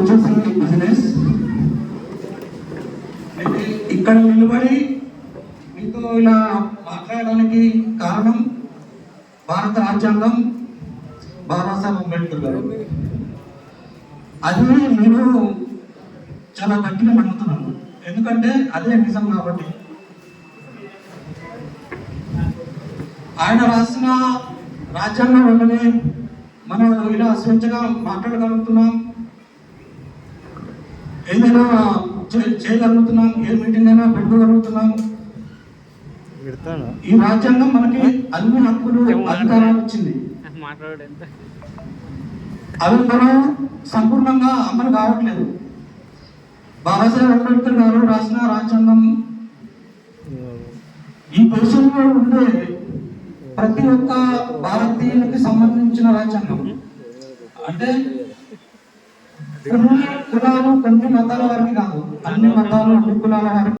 వచ్చేసి బిజినెస్ అయితే ఇక్కడ నిలబడి మీతో ఇలా మాట్లాడడానికి కారణం భారత రాజ్యాంగం బాబాసాహెబ్ అంబేద్కర్ గారు. అది నేను చాలా గట్టిగా నమ్ముతున్నాను ఎందుకంటే అదే నిజం కాబట్టి. ఆయన రాసిన రాజ్యాంగం వల్లనే మనం ఇలా స్వేచ్ఛగా మాట్లాడగలుగుతున్నాం. ఏదైనా చే- చేయగలుగుతున్నాం ఏ మీటింగ్ అయినా పెట్టుకోగలుగుతున్నాం ఈ రాజ్యాంగం మనకి అన్ని హక్కులు అధికారాలు ఇచ్చింది. అవి మనం సంపూర్ణంగా అమలు కావట్లేదు. బాబాసాహెబ్ అంబేద్కర్ గారు రాసిన రాజ్యాంగం ఈ దేశంలో ఉండే ప్రతి ఒక్క భారతీయునికి సంబంధించిన రాజ్యాంగం. అంటే కులాలు కొన్ని మతాల వారిని కాదు అన్ని మతాలు అన్ని కులాల వారికి